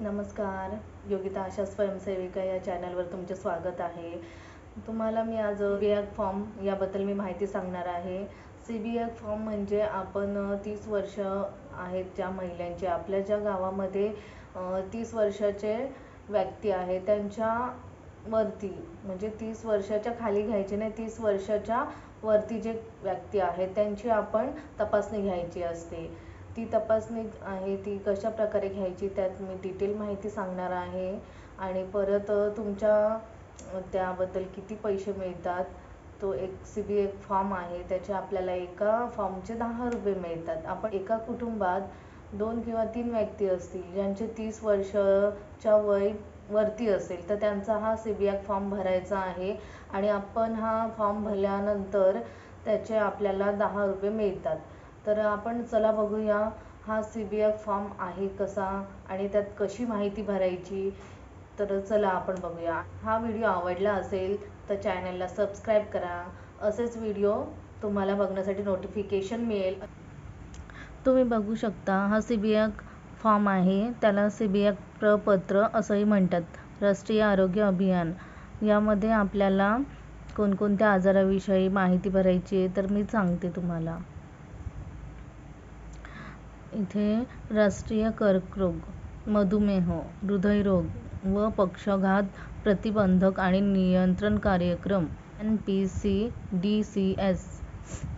नमस्कार. योगिता आशा स्वयंसेविका या चॅनलवर तुमचे स्वागत आहे. तुम्हाला मी आज बी एक फॉर्म याबद्दल मी माहिती सांगणार आहे. सी बी एक फॉर्म म्हणजे आपण तीस वर्ष आहेत ज्या महिलांचे. आपल्या ज्या गावामध्ये तीस वर्षाचे व्यक्ती आहे त्यांच्या वरती म्हणजे तीस वर्षाच्या खाली घ्यायचे नाही तीस वर्षाच्या वरती जे व्यक्ती आहेत त्यांची आपण तपासणी घ्यायची असते. ती तपासणी आहे ती कशा प्रकारे घ्यायची त्यात मी डिटेल माहिती सांगणार आहे. आणि परत तुमच्या त्याबद्दल किती पैसे मिळतात? तो एक सी बी एक फॉर्म आहे. त्याचे आपल्याला एका फॉर्मचे दहा रुपये मिळतात. आपण एका कुटुंबात दोन किंवा तीन व्यक्ती असतील ज्यांचे तीस वर्षाच्या वय वरती असेल तर त्यांचा हा सी बी एक फॉर्म भरायचा आहे. आणि आपण हा फॉर्म भरल्यानंतर त्याचे आपल्याला दहा रुपये मिळतात. तर आपण चला बघूया हा सी बी एफ फॉर्म आहे कसा आणि त्यात कशी माहिती भरायची. तर चला आपण बघूया. हा व्हिडिओ आवडला असेल तर चॅनलला सबस्क्राईब करा. असेच व्हिडिओ तुम्हाला बघण्यासाठी नोटिफिकेशन मिळेल. तुम्ही बघू शकता हा सी बी एफ फॉर्म आहे. त्याला सी बी एफ प्रपत्र असंही म्हणतात. राष्ट्रीय आरोग्य अभियान. यामध्ये आपल्याला कोणकोणत्या आजाराविषयी माहिती भरायची आहे तर मी सांगते तुम्हाला. इथे राष्ट्रीय कर्करोग मधुमेह हृदयरोग व पक्षाघात प्रतिबंधक आणि नियंत्रण कार्यक्रम N P C D C S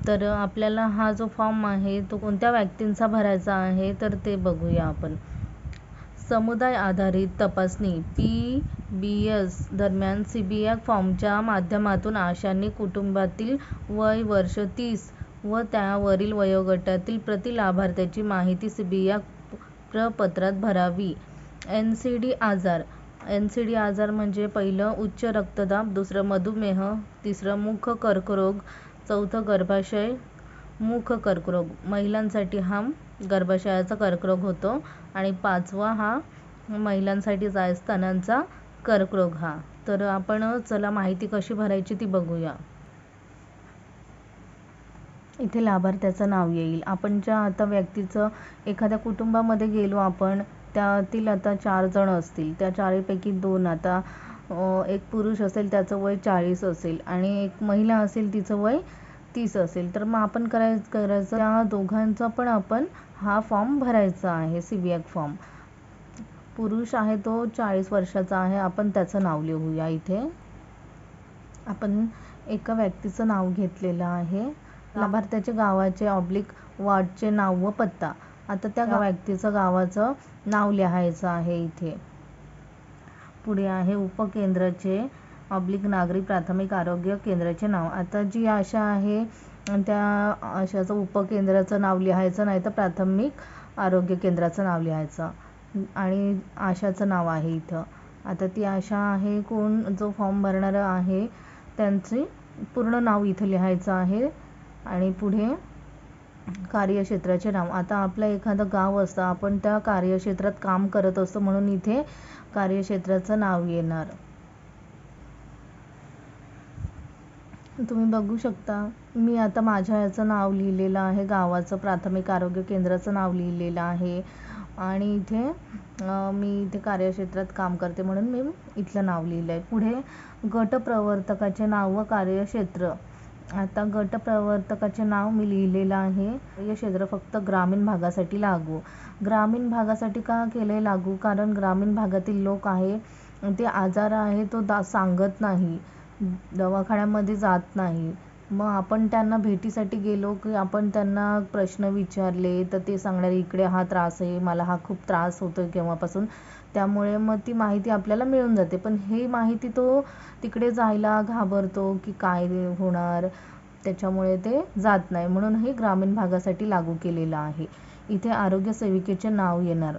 तर आपल्याला हा जो फॉर्म आहे तो कोणत्या व्यक्तींचा भरायचा आहे तर ते बघूया आपण. समुदाय आधारित तपासणी पी बी एस दरम्यान सी बी एफ फॉर्मच्या माध्यमातून आशांनी कुटुंबातील वय वर्ष तीस व त्यावरील वयोगटातील प्रति लाभार्थ्याची माहिती सीबीया प्रपत्रात भरावी. एन सी डी आजार एन सी डी आजार म्हणजे पहिलं उच्च रक्तदाब, दुसरं मधुमेह, तिसरं मुख कर्करोग, चौथं गर्भाशय मुख कर्करोग महिलांसाठी हा गर्भाशयाचा कर्करोग होतो आणि पाचवा हा महिलांसाठी जायस्थानांचा कर्करोग हा. तर आपण चला माहिती कशी भरायची ती बघूया. इथे लाभार्थ्याचं नाव येईल. आपण ज्या आता व्यक्तीचं एखाद्या कुटुंबामध्ये गेलो आपण त्यातील आता चार जण असतील. त्या चारीपैकी दोन आता एक पुरुष असेल त्याचं वय चाळीस असेल आणि एक महिला असेल तिचं वय तीस असेल. तर मग आपण कराय करायचं त्या दोघांचा पण आपण हा फॉर्म भरायचा आहे सी बी फॉर्म. पुरुष आहे तो चाळीस वर्षाचा आहे आपण त्याचं नाव लिहूया इथे. आपण एका व्यक्तीचं नाव घेतलेलं आहे. लाभार्थ्याच्या गावाचे ऑब्लिक वॉर्डचे नाव व पत्ता. आता त्या व्यक्तीचं गावाचं नाव लिहायचं आहे इथे. पुढे आहे उपकेंद्राचे ऑब्लिक नागरी प्राथमिक आरोग्य केंद्राचे नाव. आता जी आशा आहे त्या आशाचं उपकेंद्राचं नाव लिहायचं नाही तर प्राथमिक आरोग्य केंद्राचं नाव लिहायचं. आणि आशाचं नाव आहे इथं. आता ती आशा आहे कोण? जो फॉर्म भरणारा आहे त्यांचे पूर्ण नाव इथं लिहायचं आहे. आणि पुढे कार्यक्षेत्राचे नाव. आता आपलं एखादं गाव असतं आपण त्या कार्यक्षेत्रात काम करत असतो म्हणून इथे कार्यक्षेत्राचं नाव येणार. तुम्ही बघू शकता मी आता माझ्या याचं नाव लिहिलेलं आहे गावाचं प्राथमिक आरोग्य केंद्राचं नाव लिहिलेलं आहे. आणि इथे मी इथे कार्यक्षेत्रात काम करते म्हणून मी इथलं नाव लिहिलं आहे पुढे गटप्रवर्तकाचे नाव व कार्यक्षेत्र. आता गटप्रवर्तकाचे नाव मी लिहिलेलं आहे. हे क्षेत्र फक्त ग्रामीण भागासाठी लागू. ग्रामीण भागासाठी का केले लागू? कारण ग्रामीण भागातील लोक आहे ते आजार आहे तो दा सांगत नाही. दवाखान्यामध्ये जात नाही. मग आपण त्यांना भेटीसाठी गेलो की आपण त्यांना प्रश्न विचारले तर ते सांगणार इकडे हा त्रास आहे मला हा खूप त्रास होतो आहे केव्हापासून? त्यामुळे मग ती माहिती आपल्याला मिळून जाते. पण ही माहिती तो तिकडे जायला घाबरतो की काय होणार? त्याच्यामुळे ते जात नाही. म्हणून हे ग्रामीण भागासाठी लागू केलेलं आहे. इथे आरोग्य सेविकेचे नाव येणार.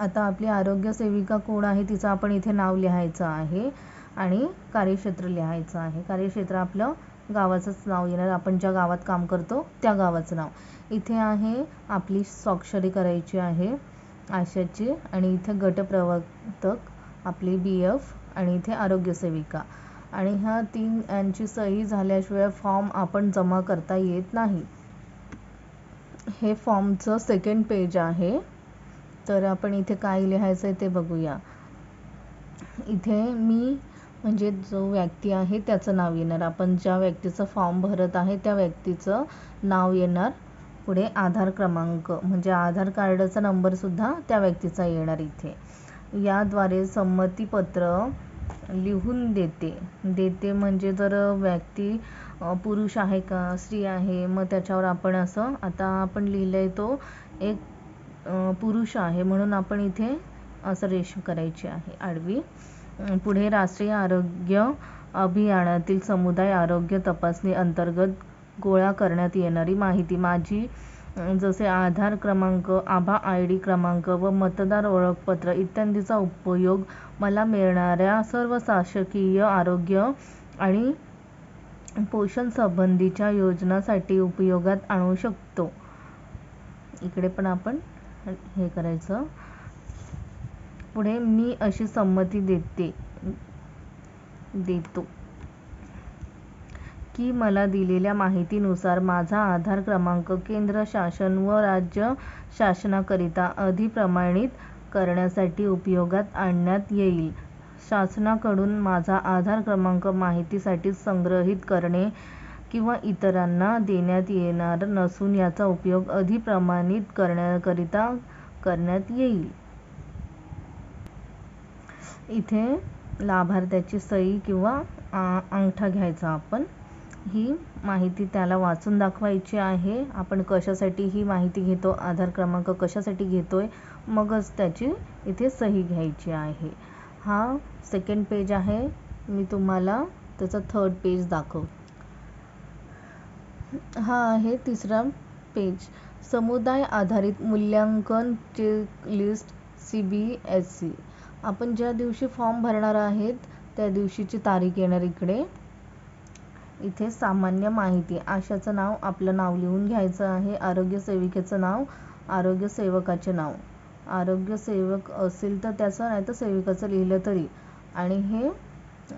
आता आपली आरोग्य सेविका कोण आहे तिचं आपण इथे नाव लिहायचं आहे आणि कार्यक्षेत्र लिहायचं आहे. कार्यक्षेत्र आपलं गावाचंच नाव येणार. आपण ज्या गावात काम करतो त्या गावाचं नाव. इथे आहे आपली स्वाक्षरी करायची आहे आशाची. आणि इथे गटप्रवर्तक आपली बी एफ आणि इथे आरोग्य सेविका. आणि ह्या तीन यांची सही झाल्याशिवाय फॉर्म आपण जमा करता येत नाही. हे फॉर्मचं सेकंड पेज आहे. तर आपण इथे काय लिहायचं आहे ते बघूया. इथे मी म्हणजे जो व्यक्ती आहे त्याचं नाव येणार. आपण ज्या व्यक्तीचं फॉर्म भरत आहे त्या व्यक्तीचं नाव येणार पुढे आधार क्रमांक. म्हणजे आधार कार्डचा नंबरसुद्धा त्या व्यक्तीचा येणार इथे. याद्वारे संमतीपत्र लिहून देते. देते म्हणजे जर व्यक्ती पुरुष आहे का स्त्री आहे मग त्याच्यावर आपण असं आता आपण लिहिलं आहे तो एक पुरुष आहे म्हणून आपण इथे असं रेष करायची आहे. आडवी. पुढे राष्ट्रीय आरोग्य अभियानातील समुदाय आरोग्य तपासणी अंतर्गत गोळा करण्यात येणारी माहिती. माझी जसे आधार क्रमांक आभा आय डी क्रमांक व मतदार ओळखपत्र इत्यादीचा उपयोग मला मिळणाऱ्या सर्व शासकीय आरोग्य आणि पोषण संबंधीच्या योजनासाठी उपयोगात आणू शकतो. इकडे पण आपण हे करायचं. पुढे मी अशी संमती देते देतो. की मला दिलेल्या माहितीनुसार माझा आधार क्रमांक केंद्र शासन व राज्य शासनाकरिता अधिप्रमाणित करण्यासाठी उपयोगात आणण्यात येईल. शासनाकडून माझा आधार क्रमांक माहितीसाठी संग्रहित करणे किंवा इतरांना देण्यात येणार नसून याचा उपयोग अधिप्रमाणित करण्याकरिता करण्यात येईल. इथे लाभार्थ्याची सही किंवा अंगठा घ्यायचा आपण. ही माहिती त्याला वाचून दाखवायची आहे. आपण कशासाठी ही माहिती घेतो आधार क्रमांक कशासाठी घेतो आहे मगच त्याची इथे सही घ्यायची आहे. हा सेकंड पेज आहे. मी तुम्हाला त्याचा थर्ड पेज दाखव हा आहे तिसरा पेज समुदाय आधारित मूल्यांकन checklist C B S C आपण ज्या दिवशी फॉर्म भरणार आहेत त्या दिवशीची तारीख येणार इकडे. इथे सामान्य माहिती. आशाचं नाव आपलं नाव लिहून घ्यायचं आहे. आरोग्य सेविकेचं नाव आरोग्य सेवकाचे नाव. आरोग्य सेवक असेल तर त्याचं नाही तर सेविकाचं लिहिलं तरी. आणि हे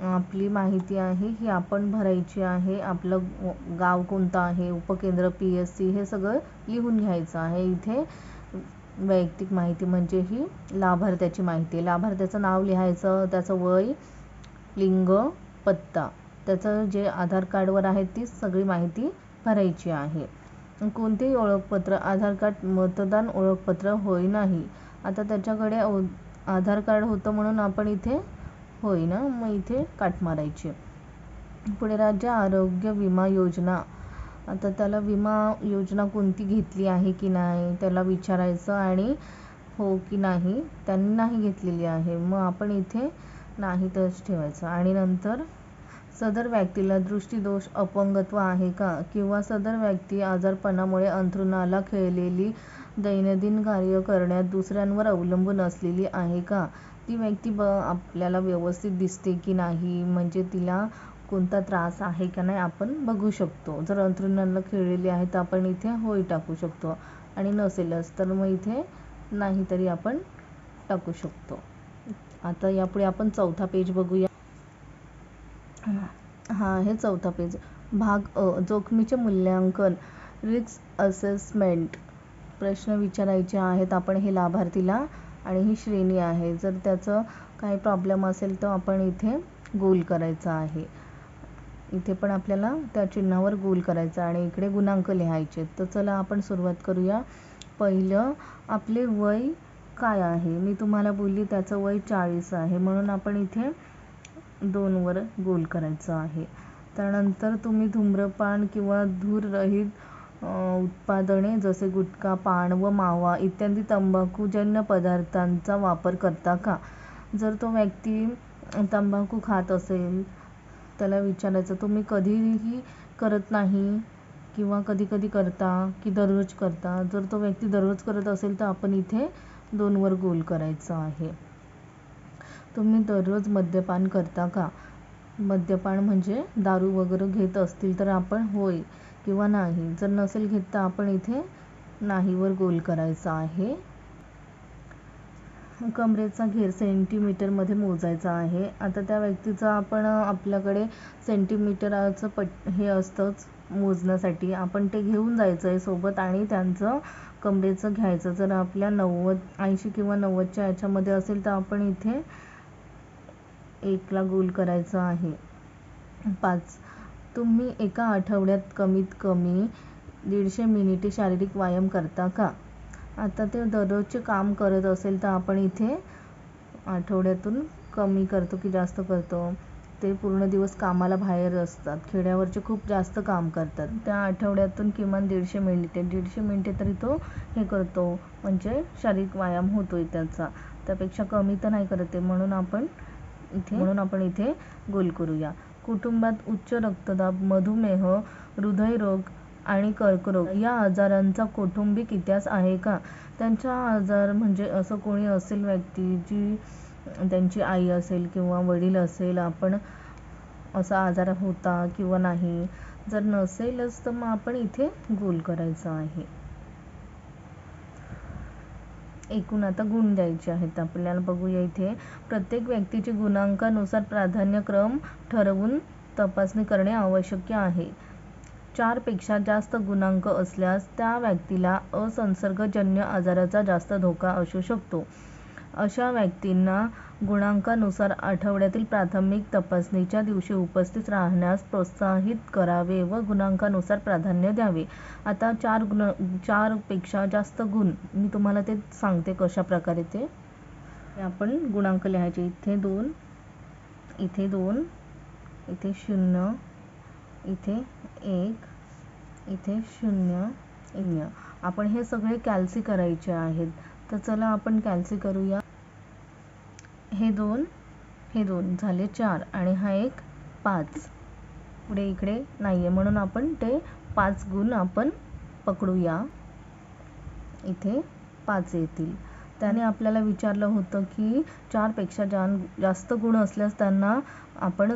आपली माहिती आहे ही आपण भरायची आहे. आपलं गाव कोणतं आहे उपकेंद्र पी एस सी हे सगळं लिहून घ्यायचं आहे इथे. वैयक्तिक माहिती म्हणजे ही लाभार्थ्याची माहिती. लाभार्थ्याचं नाव लिहायचं त्याचं वय लिंग पत्ता. त्याचं जे आधार कार्डवर आहे ती सगळी माहिती भरायची आहे. कोणतेही ओळखपत्र आधार कार्ड मतदान ओळखपत्र होय नाही. आता त्याच्याकडे आधार कार्ड होतं म्हणून आपण इथे होय ना मग इथे काट मारायची. पुढे राज्य आरोग्य विमा योजना. आता त्याला विमा योजना कोणती घेतली आहे की नाही त्याला विचारायचं आणि हो की नाही त्यांनी नाही घेतलेली आहे. मग आपण इथे नाही तरच ठेवायचं. आणि नंतर सदर व्यक्तीला दृष्टीदोष अपंगत्व आहे का? किंवा सदर व्यक्ती आजारपणामुळे अंथरुणाला खेळलेली दैनंदिन कार्य करण्यात दुसऱ्यांवर अवलंबून असलेली आहे का? ती व्यक्ती ब आपल्याला व्यवस्थित दिसते की नाही? म्हणजे तिला कोणता त्रास आहे का नाही आपण बघू शकतो. जर अंथरुणाला खिळलेली आहे तर आपण इथे होय टाकू शकतो आणि नसेलच तर मग इथे नाही तरी आपण टाकू शकतो. आता यापुढे आपण चौथा पेज बघूया. हा हे चौथा पेज भाग अ जोखमीचे मूल्यांकन रिस्क असेसमेंट प्रश्न विचारायचे आहेत आपण हे लाभार्थीला आणि ही श्रेणी आहे. जर त्याचं काही प्रॉब्लेम असेल तर आपण इथे गोल करायचं आहे. इथे पण आपल्याला त्या चिन्हावर गोल करायचं आणि इकडे गुणांक लिहायचे. तर चला आपण सुरुवात करूया. पहिलं आपले वय काय आहे? मी तुम्हाला बोलली त्याचं वय चाळीस आहे. म्हणून आपण इथे दोनवर गोल करायचं आहे. त्यानंतर तुम्ही धूम्रपान किंवा धूररहित उत्पादने जसे गुटखा पान व मावा इत्यादी तंबाखूजन्य पदार्थांचा वापर करता का? जर तो व्यक्ती तंबाखू खात असेल त्याला विचारायचं तुम्ही कधीही करत नाही किंवा कधी कधी करता की दररोज करता? जर तो व्यक्ती दररोज करत असेल तर आपण इथे दोनवर गोल करायचं आहे. तुम्ही दररोज मद्यपान करता का? मद्यपान म्हणजे दारू वगैरे घेत असतील तर आपण होय किंवा नाही. जर नसेल घेत तर आपण इथे नाहीवर गोल करायचा आहे. कमरेचा घेर सेंटीमीटरमध्ये मोजायचा आहे. आता त्या व्यक्तीचा आपण आपल्याकडे सेंटीमीटरचं पट हे असतंच मोजण्यासाठी. आपण ते घेऊन जायचं आहे सोबत आणि त्यांचं कमरेचं घ्यायचं. जर आपल्या नव्वद ऐंशी किंवा नव्वदच्या याच्यामध्ये असेल तर आपण इथे एकला गोल करायचं आहे. पाच. तुम्ही एका आठवड्यात कमीत कमी दीडशे मिनिटे शारीरिक व्यायाम करता का? आता ते दररोजचे काम करत असेल तर आपण इथे आठवड्यातून कमी करतो की जास्त करतो. ते पूर्ण दिवस कामाला बाहेर असतात. खेड्यावरचे खूप जास्त काम करतात. त्या आठवड्यातून किमान दीडशे मिनिटे दीडशे मिनिटे तरी तो हे करतो. म्हणजे शारीरिक व्यायाम होतो आहे त्याचा. त्यापेक्षा कमी तर नाही करत आहे म्हणून आपण इथे म्हणून आपण इथे गोल करूया. कुटुंबात उच्च रक्तदाब मधुमेह हृदयरोग आणि कर्करोग. या आजारांचा कौटुंबिक इतिहास आहे का? त्यांच्या आजार म्हणजे असं कोणी असेल व्यक्ती जी त्यांची आई असेल किंवा वडील असेल आपण असा आजार होता किंवा नाही जर नसेलच तर मग आपण इथे गोल करायचं आहे. एकूण आता गुण द्यायचे आहेत. आपल्याला बघूया इथे. प्रत्येक व्यक्तीची गुणांकानुसार प्राधान्यक्रम ठरवून तपासणी करणे आवश्यक आहे. चारपेक्षा जास्त गुणांक असल्यास त्या व्यक्तीला असंसर्गजन्य आजाराचा जास्त धोका असू शकतो. अशा व्यक्तींना गुणांकानुसार आठवड्यातील प्राथमिक तपासणीच्या दिवशी उपस्थित राहण्यास प्रोत्साहित करावे व गुणांकानुसार प्राधान्य द्यावे. आता चार गुण चारपेक्षा जास्त गुण मी तुम्हाला ते सांगते कशा प्रकारे ते. आपण गुणांक लिहायचे. इथे दोन इथे दोन इथे शून्य इथे एक इथे शून्य शून्य आपण हे सगळे कॅल्सी करायचे आहेत. तर चला आपण कॅल्सी करूया. हे दोन हे दोन झाले चार आणि हा एक पाच. पुढे इकडे नाही आहे म्हणून आपण ते पाच गुण आपण पकडूया. इथे पाच येतील. त्याने आपल्याला विचारलं होतं की चारपेक्षा जान जास्त गुण असल्यास त्यांना आपण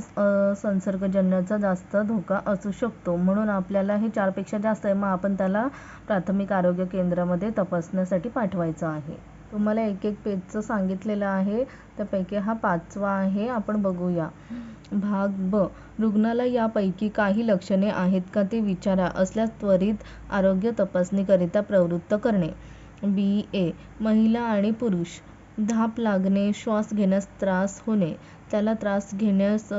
संसर्गजन्याचा जास्त धोका असू शकतो. म्हणून आपल्याला हे चारपेक्षा जास्त आहे मग आपण त्याला प्राथमिक आरोग्य केंद्रामध्ये तपासण्यासाठी पाठवायचं आहे. तुम्हाला एक एक पेजचं सांगितलेलं आहे. त्यापैकी हा पाचवा आहे आपण बघूया. भाग ब रुग्णाला यापैकी काही लक्षणे आहेत का ते विचारा असल्यास त्वरित आरोग्य तपासणीकरिता प्रवृत्त करणे. बी. ए. महिला आणि पुरुष. धाप लागणे श्वास घेण्यास त्रास होणे. त्याला त्रास घेण्यास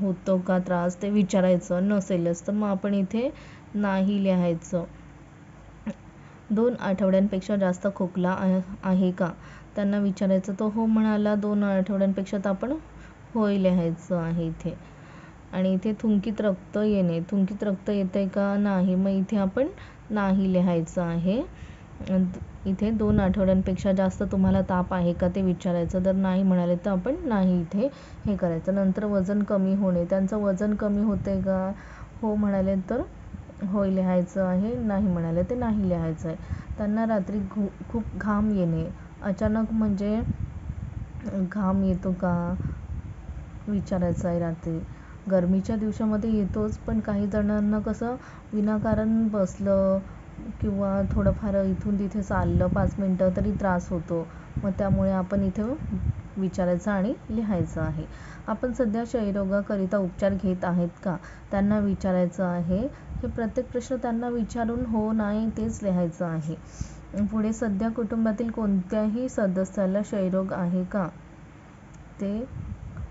होतो का त्रास ते विचारायचं नसेलच. तर मग आपण इथे नाही लिहायचं. दोन आठवड्यांपेक्षा जास्त खोकला आहे का? त्यांना विचारायचं तो हो म्हणाला दोन आठवड्यांपेक्षा तर आपण होय लिहायचं आहे इथे. आणि इथे थुंकीत रक्त येणे. थुंकीत रक्त येते का? नाही. मग इथे आपण नाही लिहायचं आहे. इथे दोन आठवड्यांपेक्षा जास्त तुम्हाला ताप आहे का ते विचारायचं? जर नाही म्हणाले तर आपण नाही इथे हे करायचं. नंतर वजन कमी होणे. त्यांचं वजन कमी होते का? हो म्हणाले तर होय लिहायचं आहे. नाही म्हणाले ते नाही लिहायचं आहे. त्यांना रात्री घु खूप घाम येणे. अचानक म्हणजे घाम येतो का? विचारायचं आहे रात्री. गरमीच्या दिवसामध्ये येतोच पण काही जणांना कसं विनाकारण बसलं किंवा थोडंफार इथून तिथे चाललं पाच मिनटं तरी त्रास होतो. मग त्यामुळे आपण इथे विचारायचं आणि लिहायचं आहे. आपण सध्या क्षयरोगाकरिता उपचार घेत आहेत का? त्यांना विचारायचं आहे. हे प्रत्येक प्रश्न त्यांना विचारून हो नाही तेच लिहायचं आहे. पुढे सध्या कुटुंबातील कोणत्याही सदस्याला क्षयरोग आहे का? ते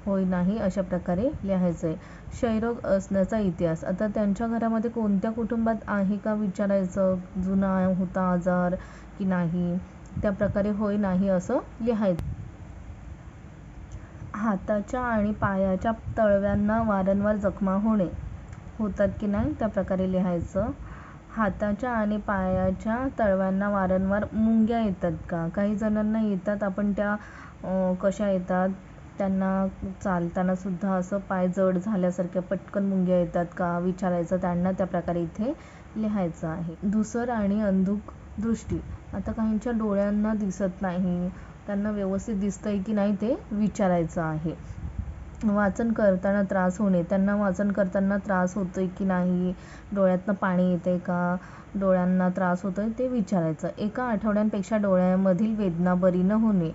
होय नाही अशा प्रकारे लिहायचं आहे क्षयरोग असण्याचा इतिहास. आता त्यांच्या घरामध्ये कोणत्या कुटुंबात आहे का विचारायचं? जुना होता आजार की नाही? त्या प्रकारे होय नाही असं लिहायचं. हाताच्या आणि पायाच्या तळव्यांना वारंवार जखमा होणे. होतात की नाही? त्या प्रकारे लिहायचं. हाताच्या आणि पायाच्या तळव्यांना वारंवार मुंग्या येतात का? काही जणांना येतात. आपण त्या कशा येतात? त्यांना चालताना सुद्धा असं पाय जड झाल्यासारख्या पटकन मुंग्या येतात का विचारायचं त्यांना त्या प्रकारे इथे लिहायचं आहे. धुसर आणि अंधुक दृष्टी. आता काहींच्या डोळ्यांना दिसत नाही. त्यांना व्यवस्थित दिसतंय की नाही ते विचारायचं आहे. वाचन करताना त्रास होणे. त्यांना वाचन करताना त्रास होतोय की नाही? डोळ्यातनं पाणी येते का? डोळ्यांना त्रास होतोय ते विचारायचं. एका आठवड्यांपेक्षा डोळ्यामधील वेदना बरी न होणे.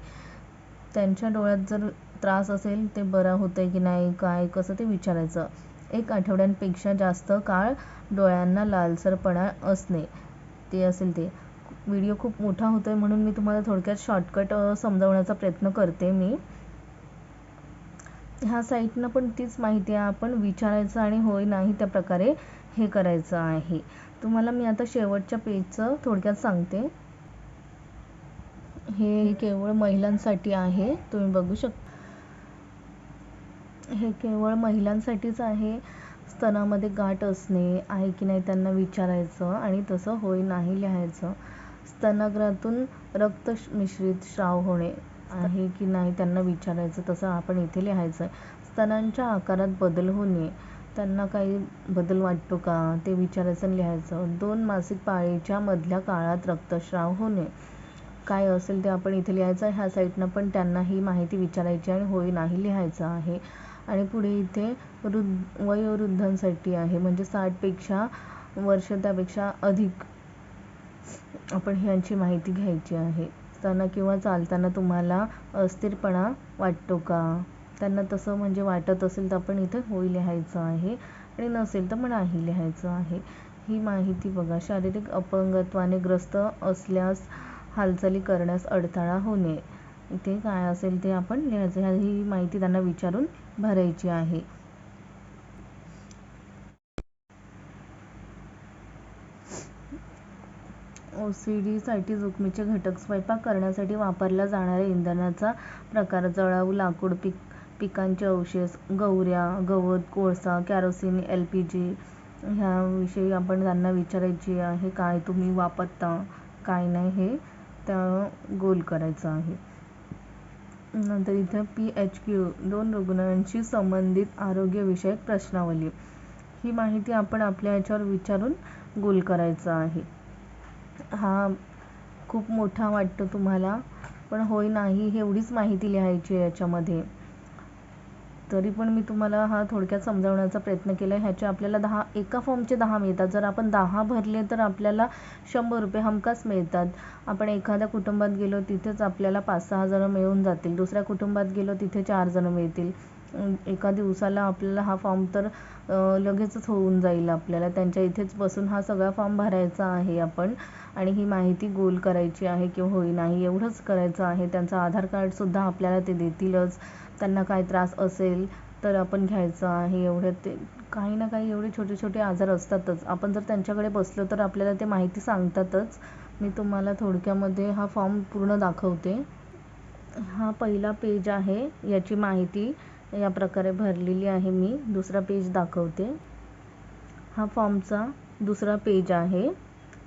त्यांच्या डोळ्यात जर त्रास असेल ते बरं होतंय की नाही काय कसं ते विचारायचं. एक आठवड्यांपेक्षा जास्त काळ डोळ्यांना लालसरपणा असणे ते असेल ते. व्हिडिओ खूप मोठा होतो आहे म्हणून मी तुम्हाला थोडक्यात शॉर्टकट समजावण्याचा प्रयत्न करते मी. ह्या साईटनं पण तीच माहिती आहे आपण विचारायचं आणि होय नाही त्या प्रकारे हे करायचं आहे. तुम्हाला मी आता शेवटच्या पेजचं थोडक्यात सांगते. हे केवळ महिलांसाठी आहे तुम्ही बघू शकता. हे केवळ महिलांसाठीच आहे. स्तनामध्ये गाठ असणे आहे की नाही त्यांना विचारायचं आणि तसं होय नाही लिहायचं. स्तनाग्रातून रक्त मिश्रित स्राव होणे आहे की नाही त्यांना विचारायचं तसं आपण इथे लिहायचं आहे स्तनांच्या आकारात बदल होणे त्यांना काही बदल वाटतो का? ते विचारायचं आणि लिहायचं. दोन मासिक पाळीच्या मधल्या काळात रक्तस्राव होणे. काय असेल ते आपण इथे लिहायचं ह्या साईटनं पण त्यांना ही माहिती विचारायची आणि होय नाही लिहायचं आहे. आणि पुढे इथे वृद्ध वयोवृद्धांसाठी आहे. म्हणजे साठपेक्षा वर्ष त्यापेक्षा अधिक आपण ह्यांची माहिती घ्यायची आहे. असताना किंवा चालताना तुम्हाला अस्थिरपणा वाटतो का? त्यांना तसं म्हणजे वाटत असेल तर आपण इथे होय लिहायचं आहे आणि नसेल तर मग नाही लिहायचं आहे. ही माहिती बघा. शारीरिक अपंगत्वाने ग्रस्त असल्यास हालचाली करण्यास अडथळा होणे. इथे काय असेल ते आपण लिहायचं ही माहिती त्यांना विचारून भरायची आहे. साठी जोखमीचे घटक स्वयंपाक करण्यासाठी वापरल्या जाणाऱ्या इंधनाचा प्रकार जळाऊ लाकूड पीक पिकांचे अवशेष गौऱ्या गवत कोळसा कॅरोसिन एल पी जी ह्याविषयी आपण त्यांना विचारायची आहे. काय तुम्ही वापरता काय नाही हे त्या गोल करायचं आहे. नंतर इथं पी एच क्यू दोन रुग्णांशी संबंधित आरोग्यविषयक प्रश्नावली. ही माहिती आपण आपल्या याच्यावर विचारून गोल करायचं आहे. हा खूप मोठा वाटतो तुम्हाला पण होय नाही एवढीच माहिती लिहायची आहे याच्यामध्ये. तरी पण मी तुम्हाला हा थोडक्यात समजावण्याचा प्रयत्न केला ह्याच्या ह्याचे आपल्याला दहा एका फॉर्मचे दहा मिळतात. जर आपण दहा भरले तर आपल्याला शंभर रुपये हमखास मिळतात. आपण एखाद्या कुटुंबात गेलो तिथेच आपल्याला पाच सहा जणं मिळून जातील. दुसऱ्या कुटुंबात गेलो तिथे चार जणं मिळतील. एका दिवसाला आपल्याला हा फॉर्म तर लगेचच होऊन जाईल आपल्याला. त्यांच्या इथेच बसून हा सगळा फॉर्म भरायचा आहे आपण. आणि ही माहिती गोल करायची आहे किंवा होई नाही एवढंच करायचं आहे. त्यांचं आधार कार्डसुद्धा आपल्याला ते देतीलच. त्यांना काय त्रास असेल तर आपण घ्यायचं आहे एवढं ते. काही ना काही एवढे छोटे छोटे आजार असतातच. आपण जर त्यांच्याकडे बसलो तर आपल्याला ते माहिती सांगतातच. मी तुम्हाला थोडक्यामध्ये हा फॉर्म पूर्ण दाखवते. हा पहिला पेज आहे याची माहिती या प्रकारे भरलेली आहे मी. दुसरा पेज दाखवते. हा फॉर्मचा दुसरा पेज आहे.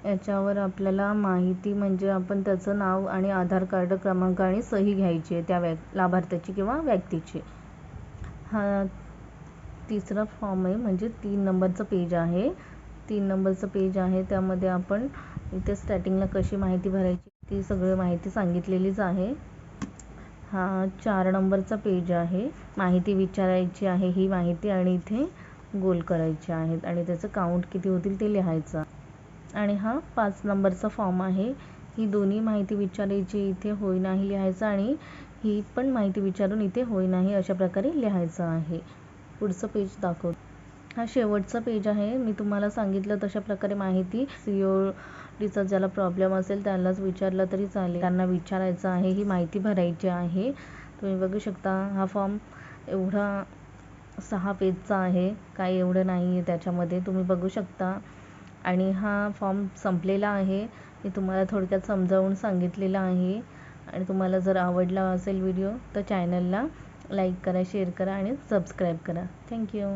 याच्यावर आपल्याला माहिती म्हणजे आपण त्याचं नाव आणि आधार कार्ड क्रमांक आणि सही घ्यायची आहे त्या व्या लाभार्थ्याची किंवा व्यक्तीची. हा तिसरा फॉर्म आहे म्हणजे तीन नंबरचं पेज आहे. तीन नंबरचं पेज आहे त्यामध्ये आपण इथे स्टार्टिंगला कशी माहिती भरायची ती सगळी माहिती सांगितलेलीच आहे. हा चार नंबरचा पेज आहे. माहिती विचारायची आहे ही माहिती आणि इथे गोल करायचे आहेत आणि त्याचं काउंट किती होतील ते लिहायचं आणि हा पाच नंबरचा फॉर्म आहे. ही दोन्ही माहिती विचारायची इथे होय नाही लिहायचं आणि ही पण माहिती विचारून इथे होय नाही अशा प्रकारे लिहायचं आहे. पुढचं पेज दाखव. हा शेवटचा पेज आहे. मी तुम्हाला सांगितलं तशा प्रकारे माहिती. सी ओ डीचा ज्याला प्रॉब्लेम असेल त्यालाच विचारलं तरी चालेल. त्यांना विचारायचं आहे ही माहिती भरायची आहे. तुम्ही बघू शकता हा फॉर्म एवढा सहा पेजचा आहे. काही एवढं नाही आहे त्याच्यामध्ये. तुम्ही बघू शकता. आणि हा फॉर्म संपलेला आहे. मी तुम्हाला थोडक्यात समजावून सांगितलेला आहे. आणि तुम्हाला जर आवडला असेल व्हिडिओ तर चॅनलला लाईक करा शेअर करा आणि सबस्क्राईब करा. थँक्यू